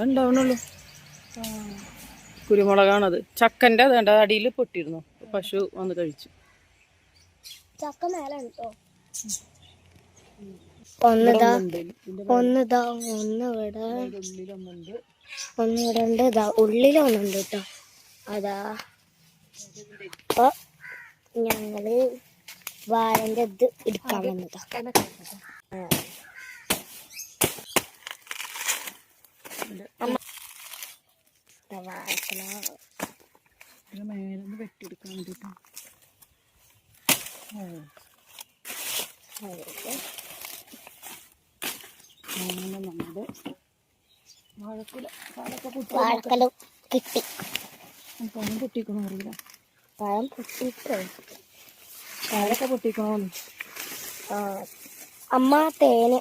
ഉണ്ടാവണുള്ളൂ. കുരുമുളകാണത്. ചക്കന്റെ അത് കണ്ട? അടിയിൽ പൊട്ടിയിരുന്നു. പശു വന്ന് കഴിച്ചു. ചക്ക മേലെ ഒന്നിതാ. ഒന്നിതാ ഒന്ന് ഇവിടെ ഉള്ളിലൊന്നുണ്ട് ഒന്ന് ഇവിടെ ഉണ്ട് ഇതാ ഉള്ളിലൊന്നുണ്ട് കേട്ടോ. അതാ. അപ്പൊ ഞങ്ങൾ വാഴന്റെ ഇത് എടുക്കാൻ വന്നതാ. ആ. അമ്മ ദാ വാഴക്കുല ഇത് മേലെ വെട്ടിയെടുക്കാൻ വേണ്ടിയിട്ടാണ് അങ്ങനെ നമ്മുടെ വാഴക്കുല വാഴക്ക പൊട്ടി വാഴക്കല കിട്ടി. പഴം പൊട്ടിക്കണോ അറിയില്ല. പഴം പൊട്ടിട്ടോ വാഴക്ക പൊട്ടിക്കണോന്ന്. ആ. അമ്മ തേന്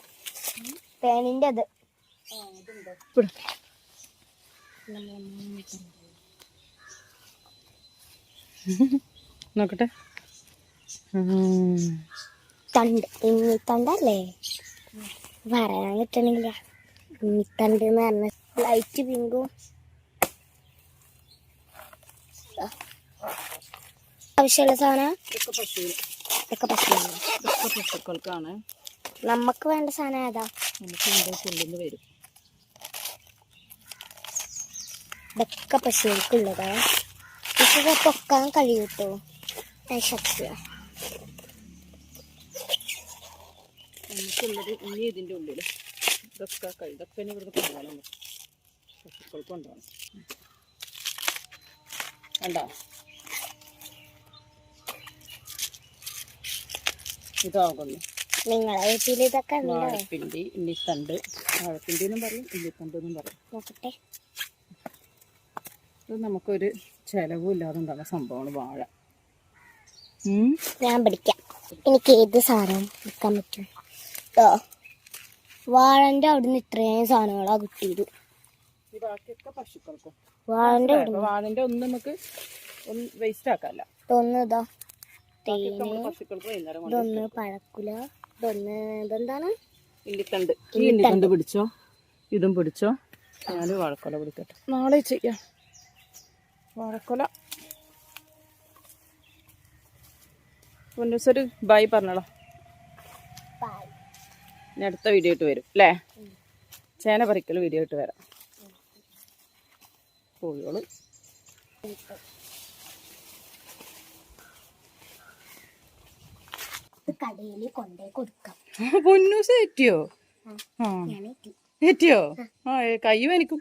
തേനിന്റെ അത് നോക്കട്ടെ. തണ്ട് ഇന്നിത്തണ്ടല്ലേ പറയാൻ കിട്ടണില്ല ഇന്നിത്തണ്ട് എന്ന് പറഞ്ഞ ലൈറ്റ് പിങ്കും. ആവശ്യമുള്ള സാധനം? പശുക്കൾക്കാണ്. നമുക്ക് വേണ്ട സാധനം ഏതാ? നമുക്ക് വരും. ഇതൊക്കെ പശുക്കൾക്കുള്ളതാ ഇതൊക്കെ പൊക്കാൻ കഴിയൂട്ടോ? ശക്തി നമുക്കുള്ളത് ഇനി ഇതിന്റെ ഉള്ളിൽ ഇതൊക്കെ കഴി ഇതൊക്കെ ഇവിടുന്ന് കൊണ്ടുപോകണം. പശുക്കൾക്ക് കൊണ്ടുപോകണം. കണ്ടോ? ഇതാകുന്നു. വാഴപ്പിണ്ടി ഇന്നിത്തണ്ട് വാഴപ്പിണ്ടി എന്നും പറയും ഇന്നിത്തണ്ട് എന്നും പറയും. നോക്കട്ടെ. ഇത് നമുക്കൊരു ചെലവും ഇല്ലാതെ ഉണ്ടാകുന്ന സംഭവമാണ് വാഴ. ഞാൻ പിടിക്കാം. എനിക്ക് ഏത് സാധനം വിൽക്കാൻ പറ്റും. കേട്ടോ അവിടെ നിന്ന് ഇത്രയും സാധനങ്ങളാ കിട്ടിയത്. വാഴന്റെ അപ്പൊ ഒന്നും നമുക്ക് ഒന്നും വേസ്റ്റ് ആക്കാല്ല ഇതൊന്ന് ഇതാ തേന് ഇതൊന്ന് പഴക്കുല ഇതൊന്ന് ഇതെന്താണ്? ഇല്ലിത്തണ്ട്. ഈ ഇല്ലിത്തണ്ട്. പിടിച്ചോ? ഇതും പിടിച്ചോ? ഞാൻ വാഴക്കൊല പിടിക്കട്ടെ. നാളെ ചെയ്യാം വാഴക്കൊല. പൊന്നൂസൊരു ബൈ പറഞ്ഞോളാം. ഇനി അടുത്ത വീഡിയോ ഇട്ട് വരും അല്ലേ ചേന പറിക്കൽ വീഡിയോ ഇട്ട് വരാം. കോഴികൾ. കടയിൽ കൊണ്ടേ കൊടുക്കാം. പൊന്നൂസ് ഏറ്റിയോ ആ. ഞാൻ എത്തി. ഏറ്റിയോ ആ കൈ വേനിക്കും.